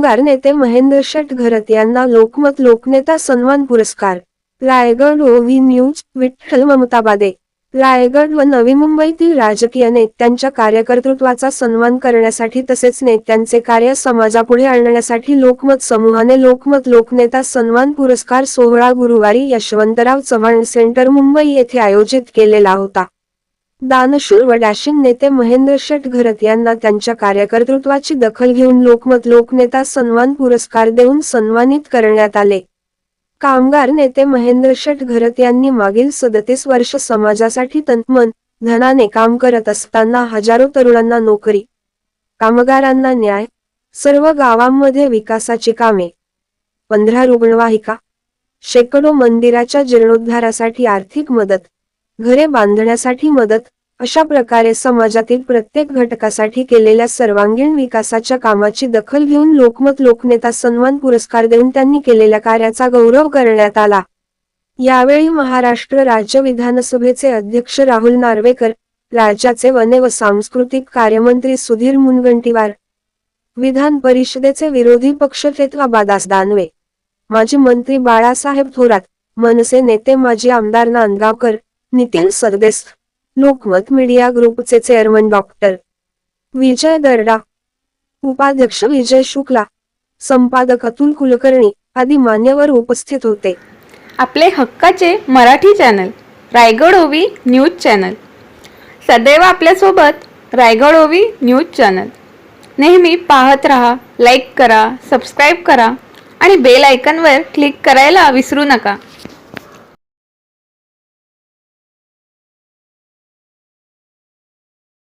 कामगार नेते महेंद्र शेट घरत यांना लोकमत लोकनेता सन्मान पुरस्कार. रायगड ओव्ही न्यूज विठ्ठल ममताबादे रायगड व नवी मुंबईतील राजकीय नेत्यांच्या कार्यकर्तृत्वाचा सन्मान करण्यासाठी तसेच नेत्यांचे कार्य समाजापुढे आणण्यासाठी लोकमत समूहाने लोकमत लोकनेता सन्मान पुरस्कार सोहळा गुरुवारी यशवंतराव चव्हाण सेंटर मुंबई येथे आयोजित केलेला होता. दानशूर व डॅशिंग नेते महेंद्र शेट घरत यांना त्यांच्या कार्यकर्तृत्वाची दखल घेऊन लोकमत लोकनेता सन्मान पुरस्कार देऊन सन्मानित करण्यात आले. कामगार नेते महेंद्र शेट घरत यांनी मागील सदतीस वर्ष समाजासाठी तनमन धनाने काम करत असताना हजारो तरुणांना नोकरी कामगारांना न्याय सर्व गावांमध्ये विकासाची कामे पंधरा रुग्णवाहिका शेकडो मंदिराच्या जीर्णोद्धारासाठी आर्थिक मदत घरे बांधण्यासाठी मदत अशा प्रकारे समाजातील प्रत्येक घटकासाठी केलेल्या सर्वांगीण विकासाच्या कामाची दखल घेऊन लोकमत लोकनेता सन्मान पुरस्कार देऊन त्यांनी केलेल्या कार्याचा गौरव करण्यात आला. यावेळी महाराष्ट्र राज्य विधानसभेचे अध्यक्ष राहुल नार्वेकर राज्याचे वने व सांस्कृतिक कार्यमंत्री सुधीर मुनगंटीवार विधान परिषदेचे विरोधी पक्ष बादास दानवे माजी मंत्री बाळासाहेब थोरात मनसे नेते माजी आमदार नांदगावकर नितीन सरदेस लोकमत मीडिया ग्रुपचे चेअरमन डॉक्टर विजय दर्डा. उपाध्यक्ष विजय शुक्ला. संपादक अतुल कुलकर्णी आदी मान्यवर उपस्थित होते. आपले हक्काचे मराठी चॅनल रायगड ओवी न्यूज चॅनल सदैव आपल्यासोबत रायगड ओवी न्यूज चॅनल नेहमी पाहत रहा लाईक करा सबस्क्राईब करा आणि बेल आयकनवर क्लिक करायला विसरू नका.